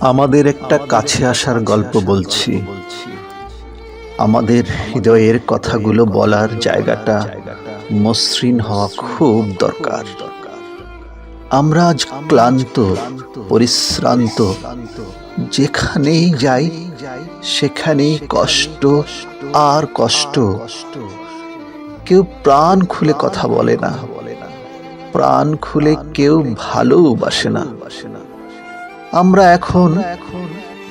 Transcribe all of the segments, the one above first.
আমাদের একটা কাছে আসার গল্প বলছি। আমাদের হৃদয়ের কথাগুলো বলার জায়গাটা মসৃণ হওয়া খুব দরকার। আমরা আজ ক্লান্ত, পরিশ্রান্ত, যেখানেই যাই, সেখানেই কষ্ট আর কষ্ট। কেউ প্রাণ খুলে কথা বলে না। প্রাণ খুলে কেউ ভালোবাসে না। আমরা এখন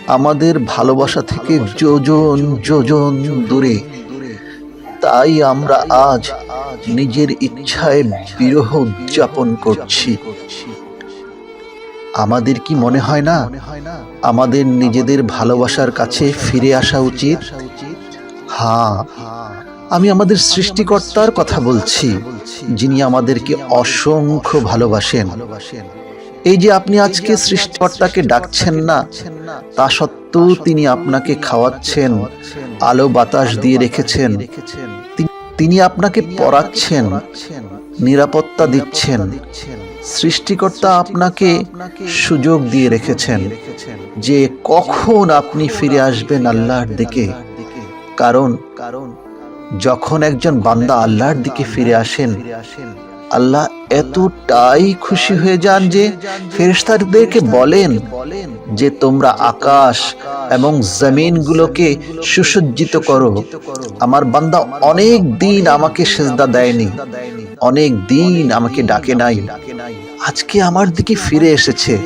আমাদের ভালোবাসা থেকে যোজন যোজন দূরে। তাই আমরা আজ নিজের ইচ্ছায় বিরহ উদযাপন করছি। আমাদের কি মনে হয় না? আমাদের নিজেদের ভালোবাসার কাছে ফিরে আসা উচিত? হ্যাঁ আমি আমাদের সৃষ্টিকর্তার কথা বলছি, যিনি আমাদেরকে অসংখ্য ভালোবাসেন। এই যে আপনি আজকে সৃষ্টিকর্তাকে ডাকছেন না তা সত্ত্বেও তিনি আপনাকে খাওয়াচ্ছেন আলো বাতাস দিয়ে রেখেছেন। তিনি আপনাকে পড়াচ্ছেন নিরাপত্তা দিচ্ছেন। সৃষ্টিকর্তা আপনাকে সুযোগ দিয়ে রেখেছেন যে কখন আপনি ফিরে আসবেন আল্লাহর দিকে। কারণ কারণ যখন একজন বান্দা আল্লাহর দিকে ফিরে আসেন আল্লাহ এতটাই খুশি হয়ে যান যে ফেরেস্তাদেরকে বলেন যে তোমরা আকাশ এবং জমিনগুলোকে সুসজ্জিত করো। আমার বান্দা অনেক দিন আমাকে সেজদা দেয়নি। অনেক দিন আমাকে ডাকে নাই। আজকে আমার দিকে ফিরে এসেছে।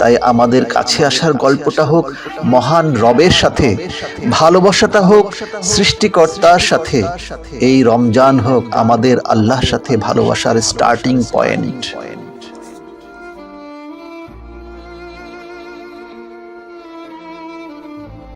তাই আমাদের কাছে আসার গল্পটা হোক, মহান রবের সাথে, ভালোবাসাটা হোক, সৃষ্টিকর্তার সাথে, এই রমজান হোক আমাদের আল্লাহর সাথে ভালোবাসার স্টার্টিং পয়েন্ট